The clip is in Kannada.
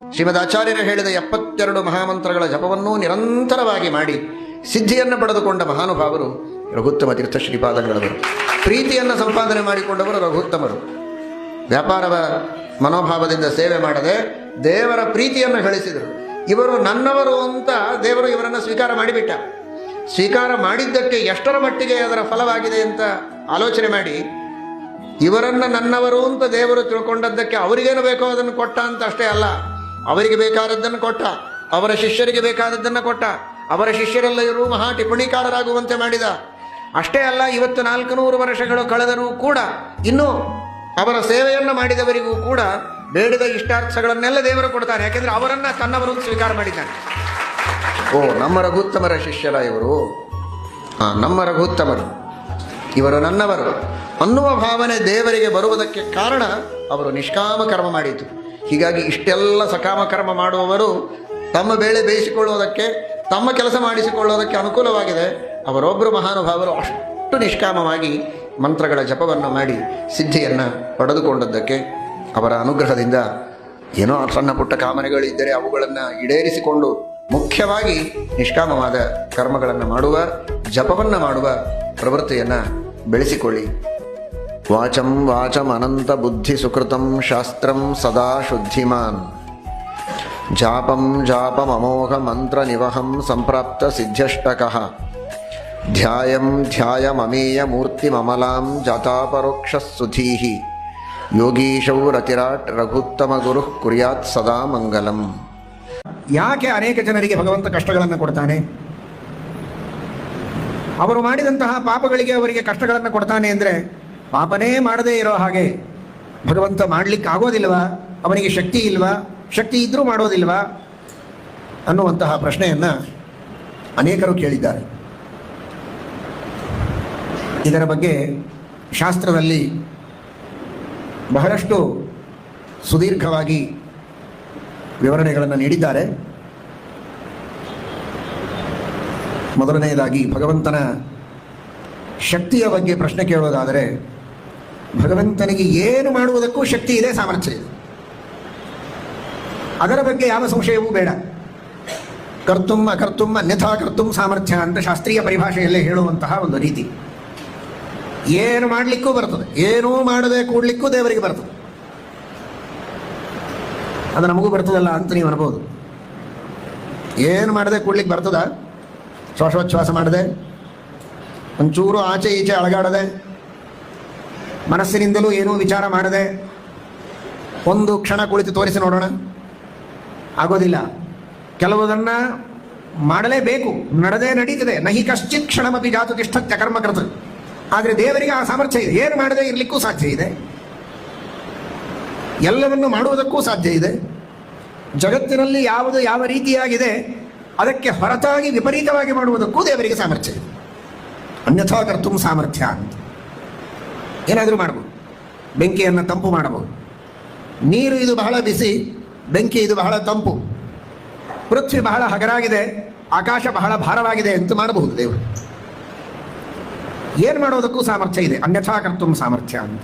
ಶ್ರೀಮದ್ ಆಚಾರ್ಯರು ಹೇಳಿದ ಎಪ್ಪತ್ತೆರಡು ಮಹಾಮಂತ್ರಗಳ ಜಪವನ್ನೂ ನಿರಂತರವಾಗಿ ಮಾಡಿ ಸಿದ್ಧಿಯನ್ನು ಪಡೆದುಕೊಂಡ ಮಹಾನುಭಾವರು ರಘುತ್ತಮ ತೀರ್ಥ ಶ್ರೀಪಾದಗಳವರು ಪ್ರೀತಿಯನ್ನು ಸಂಪಾದನೆ ಮಾಡಿಕೊಂಡವರು ರಘುತ್ತಮರು. ವ್ಯಾಪಾರವ ಮನೋಭಾವದಿಂದ ಸೇವೆ ಮಾಡದೆ ದೇವರ ಪ್ರೀತಿಯನ್ನು ಗಳಿಸಿದರು. ಇವರು ನನ್ನವರು ಅಂತ ದೇವರು ಇವರನ್ನು ಸ್ವೀಕಾರ ಮಾಡಿಬಿಟ್ಟ. ಸ್ವೀಕಾರ ಮಾಡಿದ್ದಕ್ಕೆ ಎಷ್ಟರ ಮಟ್ಟಿಗೆ ಅದರ ಫಲವಾಗಿದೆ ಅಂತ ಆಲೋಚನೆ ಮಾಡಿ, ಇವರನ್ನು ನನ್ನವರು ಅಂತ ದೇವರು ತಿಳ್ಕೊಂಡದ್ದಕ್ಕೆ ಅವರಿಗೇನು ಬೇಕೋ ಅದನ್ನು ಕೊಟ್ಟ ಅಂತ ಅಷ್ಟೇ ಅಲ್ಲ. ಅವರಿಗೆ ಬೇಕಾದದ್ದನ್ನು ಕೊಟ್ಟ ಅವರ ಶಿಷ್ಯರಿಗೆ ಬೇಕಾದದ್ದನ್ನು ಕೊಟ್ಟ ಅವರ ಶಿಷ್ಯರೆಲ್ಲ ಇವರು ಮಹಾ ಟಿಪ್ಪಣಿಕಾರರಾಗುವಂತೆ ಮಾಡಿದ. ಅಷ್ಟೇ ಅಲ್ಲ ಇವತ್ತು ನಾಲ್ಕು ನೂರು ವರ್ಷಗಳು ಕಳೆದರೂ ಕೂಡ ಇನ್ನೂ ಅವರ ಸೇವೆಯನ್ನು ಮಾಡಿದವರಿಗೂ ಕೂಡ ಬೇಡದ ಇಷ್ಟಾರ್ಥಗಳನ್ನೆಲ್ಲ ದೇವರು ಕೊಡ್ತಾರೆ. ಯಾಕೆಂದ್ರೆ ಅವರನ್ನ ತನ್ನವರು ಸ್ವೀಕಾರ ಮಾಡಿದ್ದಾನೆ ಓ ನಮ್ಮ ರಘುತ್ತಮರ ಶಿಷ್ಯರ ಇವರು. ಆ, ನಮ್ಮ ರಘುತ್ತಮರು. ಇವರು ನನ್ನವರು ಅನ್ನುವ ಭಾವನೆ ದೇವರಿಗೆ ಬರುವುದಕ್ಕೆ ಕಾರಣ ಅವರು ನಿಷ್ಕಾಮ ಕರ್ಮ ಮಾಡಿತು ಹೀಗಾಗಿ ಇಷ್ಟೆಲ್ಲ ಸಕಾಮ ಕರ್ಮ ಮಾಡುವವರು ತಮ್ಮ ಬೇಳೆ ಬೇಯಿಸಿಕೊಳ್ಳುವುದಕ್ಕೆ ತಮ್ಮ ಕೆಲಸ ಮಾಡಿಸಿಕೊಳ್ಳುವುದಕ್ಕೆ ಅನುಕೂಲವಾಗಿದೆ. ಅವರೊಬ್ಬರು ಮಹಾನುಭಾವರು ಅಷ್ಟು ನಿಷ್ಕಾಮವಾಗಿ ಮಂತ್ರಗಳ ಜಪವನ್ನು ಮಾಡಿ ಸಿದ್ಧಿಯನ್ನು ಪಡೆದುಕೊಂಡದ್ದಕ್ಕೆ ಅವರ ಅನುಗ್ರಹದಿಂದ ಏನೋ ಸಣ್ಣ ಪುಟ್ಟ ಕಾಮನೆಗಳಿದ್ದರೆ ಅವುಗಳನ್ನು ಈಡೇರಿಸಿಕೊಂಡು ಮುಖ್ಯವಾಗಿ ನಿಷ್ಕಾಮವಾದ ಕರ್ಮಗಳನ್ನು ಮಾಡುವ, ಜಪವನ್ನು ಮಾಡುವ ಪ್ರವೃತ್ತಿಯನ್ನು ಬೆಳೆಸಿಕೊಳ್ಳಿ. ವಾಚಂ ವಾಚಂ ಅನಂತ ಬುದ್ಧಿ ಸುಕೃತಂ ಶಾಸ್ತ್ರಂ ಸದಾ ಶುದ್ಧಿಮಾನ್. ಜಾಪಂ ಜಾಪಂ ಅಮೋಘ ಮಂತ್ರ ನಿವಹಂ ಸಂಪ್ರಾಪ್ತ ಸಿದ್ಧ್ಯಷ್ಟಕಃ. ಧ್ಯಾಯಂ ಧ್ಯಾಯಮಮೇಯ ಮೂರ್ತಿಮಮಲಾಂ ಜಾತಾಪರೋಕ್ಷ ಸುಧೀಹಿ ಯೋಗೀಶೌ ರತಿರಾಟ್ ರಘುತ್ತಮ ಗುರು ಕುರ್ಯಾತ್ ಸದಾ ಮಂಗಲಂ. ಯಾಕೆ ಅನೇಕ ಜನರಿಗೆ ಭಗವಂತ ಕಷ್ಟಗಳನ್ನು ಕೊಡ್ತಾನೆ? ಅವರು ಮಾಡಿದಂತಹ ಪಾಪಗಳಿಗೆ ಅವರಿಗೆ ಕಷ್ಟಗಳನ್ನು ಕೊಡ್ತಾನೆ ಅಂದರೆ ಪಾಪನೇ ಮಾಡದೇ ಇರೋ ಹಾಗೆ ಭಗವಂತ ಮಾಡಲಿಕ್ಕೆ ಆಗೋದಿಲ್ವಾ ಅವನಿಗೆ ಶಕ್ತಿ ಇಲ್ವಾ? ಶಕ್ತಿ ಇದ್ರೂ ಮಾಡೋದಿಲ್ವಾ? ಅನ್ನುವಂತಹ ಪ್ರಶ್ನೆಯನ್ನ ಅನೇಕರು ಕೇಳಿದ್ದಾರೆ. ಇದರ ಬಗ್ಗೆ ಶಾಸ್ತ್ರದಲ್ಲಿ ಬಹಳಷ್ಟು ಸುದೀರ್ಘವಾಗಿ ವಿವರಣೆಗಳನ್ನು ನೀಡಿದ್ದಾರೆ. ಮೊದಲನೆಯದಾಗಿ ಭಗವಂತನ ಶಕ್ತಿಯ ಬಗ್ಗೆ ಪ್ರಶ್ನೆ ಕೇಳೋದಾದರೆ ಭಗವಂತನಿಗೆ ಏನು ಮಾಡುವುದಕ್ಕೂ ಶಕ್ತಿ ಇದೆ, ಸಾಮರ್ಥ್ಯ ಇದೆ. ಅದರ ಬಗ್ಗೆ ಯಾವ ಸಂಶಯವೂ ಬೇಡ. ಕರ್ತುಂ ಅಕರ್ತುಂ ಅನ್ಯಥಾ ಕರ್ತುಂ ಸಾಮರ್ಥ್ಯ ಅಂತ ಶಾಸ್ತ್ರೀಯ ಪರಿಭಾಷೆಯಲ್ಲೇ ಹೇಳುವಂತಹ ಒಂದು ರೀತಿ. ಏನು ಮಾಡಲಿಕ್ಕೂ ಬರ್ತದೆ. ಏನೂ ಮಾಡದೆ ಕೂಡ್ಲಿಕ್ಕೂ ದೇವರಿಗೆ ಬರ್ತದೆ. ಅದು ನಮಗೂ ಬರ್ತದಲ್ಲ ಅಂತ ನೀವು ಅನ್ಬೋದು. ಏನು ಮಾಡದೆ ಕೂಡ್ಲಿಕ್ಕೆ ಬರ್ತದ? ಶ್ವಾಸೋಚ್ಛ್ವಾಸ ಮಾಡದೆ? ಒಂಚೂರು ಆಚೆ ಈಚೆ ಅಳಗಾಡದೆ? ಮನಸ್ಸಿನಿಂದಲೂ ಏನೂ ವಿಚಾರ ಮಾಡದೆ ಒಂದು ಕ್ಷಣ ಕುಳಿತು ತೋರಿಸಿ ನೋಡೋಣ. ಆಗೋದಿಲ್ಲ. ಕೆಲವುದನ್ನ ಮಾಡಲೇಬೇಕು. ನಡೆದೇ ನಡೀತದೆ. ನಹಿ ಕಶ್ಚಿತ್ ಕ್ಷಣಮಪಿ ಜಾತು ತಿಷ್ಠತ್ಯ ಕರ್ಮಕೃತ ಆದರೆ ದೇವರಿಗೆ ಆ ಸಾಮರ್ಥ್ಯ ಇದೆ. ಏನು ಮಾಡದೆ ಇರಲಿಕ್ಕೂ ಸಾಧ್ಯ ಇದೆ. ಎಲ್ಲವನ್ನು ಮಾಡುವುದಕ್ಕೂ ಸಾಧ್ಯ ಇದೆ. ಜಗತ್ತಿನಲ್ಲಿ ಯಾವುದು ಯಾವ ರೀತಿಯಾಗಿದೆ, ಅದಕ್ಕೆ ಹೊರತಾಗಿ ವಿಪರೀತವಾಗಿ ಮಾಡುವುದಕ್ಕೂ ದೇವರಿಗೆ ಸಾಮರ್ಥ್ಯ ಇದೆ. ಅನ್ಯಥಾ ಕರ್ತು ಸಾಮರ್ಥ್ಯ ಅಂತ. ಏನಾದರೂ ಮಾಡಬಹುದು ಬೆಂಕಿಯನ್ನು ತಂಪು ಮಾಡಬಹುದು ನೀರು ಇದು ಬಹಳ ಬಿಸಿ, ಬೆಂಕಿ ಇದು ಬಹಳ ತಂಪು. ಪೃಥ್ವಿ ಬಹಳ ಹಗರಾಗಿದೆ, ಆಕಾಶ ಬಹಳ ಭಾರವಾಗಿದೆ ಅಂತ ಮಾಡಬಹುದು ದೇವರು. ಏನು ಮಾಡೋದಕ್ಕೂ ಸಾಮರ್ಥ್ಯ ಇದೆ. ಅನ್ಯಥಾ ಕರ್ತುಂ ಸಾಮರ್ಥ್ಯ ಅಂತ.